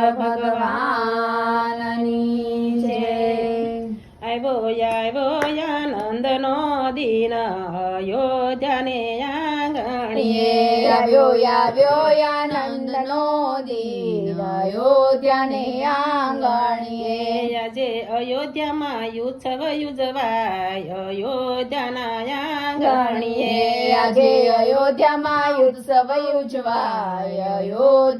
ભગવાનની જય આવ્યો આવ્યો આનંદનો દિન અયોધ્યાને આંગણીએ. આવ્યો આવ્યો આનંદનો દિન અયોધ્યાને આંગણીએ. આજે અયોધ્યામાં ઉત્સવ ઉજવાય અયોધ્યાના આંગણીએ. આજે અયોધ્યામાં ઉત્સવ ઉજવાય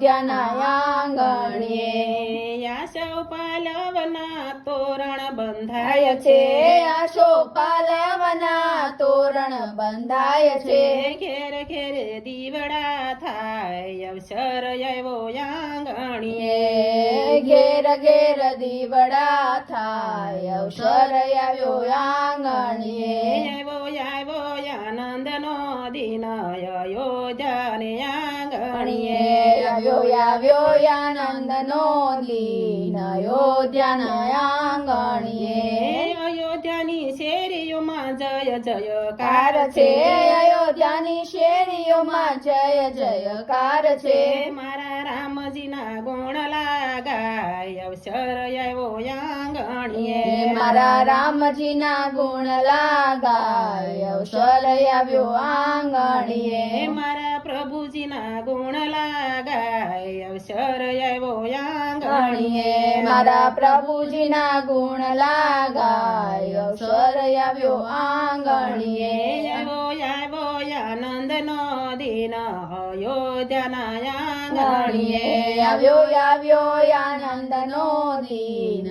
અયોધ્યાના આંગણીએ આશા પાલવના તોરણ બંધાય છે આશોપાલવના તોરણ બંધાય છે ઘેર ઘેર દીવડા થાય અવસર આવ્યો આંગણીએ ઘેર ઘેર દીવડા થાય અવસર આવ્યો આંગણીએ આવ્યો આવ્યો આનંદનો દિન અયોધ્યાને આંગણીએ આવ્યો આનંદનો દિન અયોધ્યાના આંગણીએ અયોધ્યાની શેરીઓમાં જય જયકાર કાર છે. અયોધ્યાની શેરીઓમાં જય જયકાર છે. મારા રામજીના ગુણ લાગાય અવસર આવ્યો આંગણીએ મારા રામજીના ગુણ લાગાય અવસર આવ્યો આંગણીએ. મારા પ્રભુજીના ગુણ લાગાય અવસર આવ્યો આંગણીએ. ગણીએ મારા પ્રભુજીના ગુણ લાગાય અવસર આવ્યો આંગણીએ. આવ્યો આવ્યો આનંદનો દિન અયોધ્યાના ગણીએ આવ્યો આવ્યો આનંદનો દિન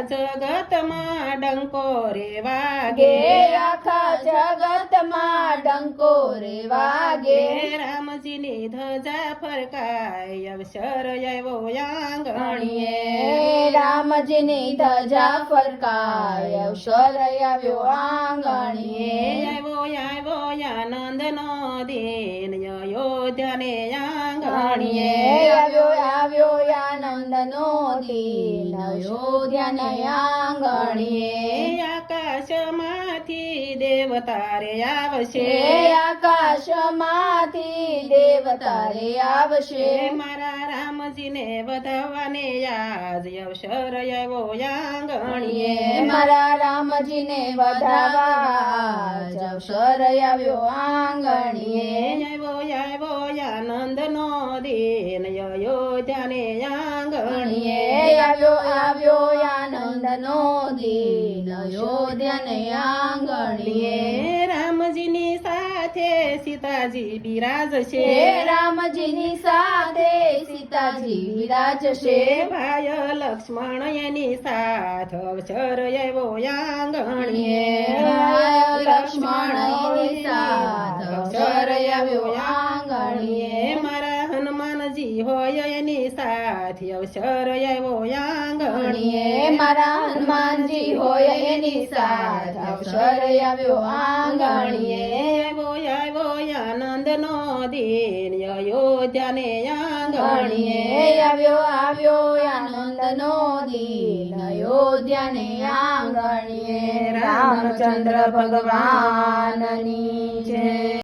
આખા જગતમાં ડંકો રે વાગે. આખા જગતમાં ડંકો રે વાગે. રામજીની ધજા ફરકાય અવસર આવ્યો આંગણીએ ગણીએ રામજીની ધજા ફરકાય અવસર આવ્યો આંગણીએ આવ્યો આવ્યો આનંદનો દિન અયોધ્યાને આંગણીએ ગણીએ આવ્યો આવ્યો આનંદનો દિન અયોધ્યાને આંગણીએ આકાશમાંથી દેવતા રે આવશે આકાશમાંથી દેવતા રે આવશે મારા રામજીને વધવાને યાદ અવસર આવ્યો આંગણીએ મારા રામજીને વધાવા અવસર આવ્યો આંગણીએ. આવ્યો આવ્યો આનંદનો દિન અયોધ્યાને આંગણીએ ગણીએ આવ્યો આવ્યો આનંદનો દિન અયોધ્યાને આંગણીએ રામજીની સાથે સીતાજી બિરાજશે રામજીની સાથે સીતાજી બિરાજશે ભાય લક્ષ્મણ એની સાથ અવસર એવો આંગણીએ લક્ષ્મણની હનુમાનજી હોય એની સાથી અવસર આવ્યો આંગણીએ ગણીએ મારા હનુમાનજી હોય એની સાથ અવસર આવ્યો આંગણીએ. આવ્યો આવ્યો આનંદનો દિન અયોધ્યાને આંગણીએ. ગણીએ આવ્યો આવ્યો આનંદનો દિન અયોધ્યાને આંગણીએ. રામચંદ્ર ભગવાનની જય.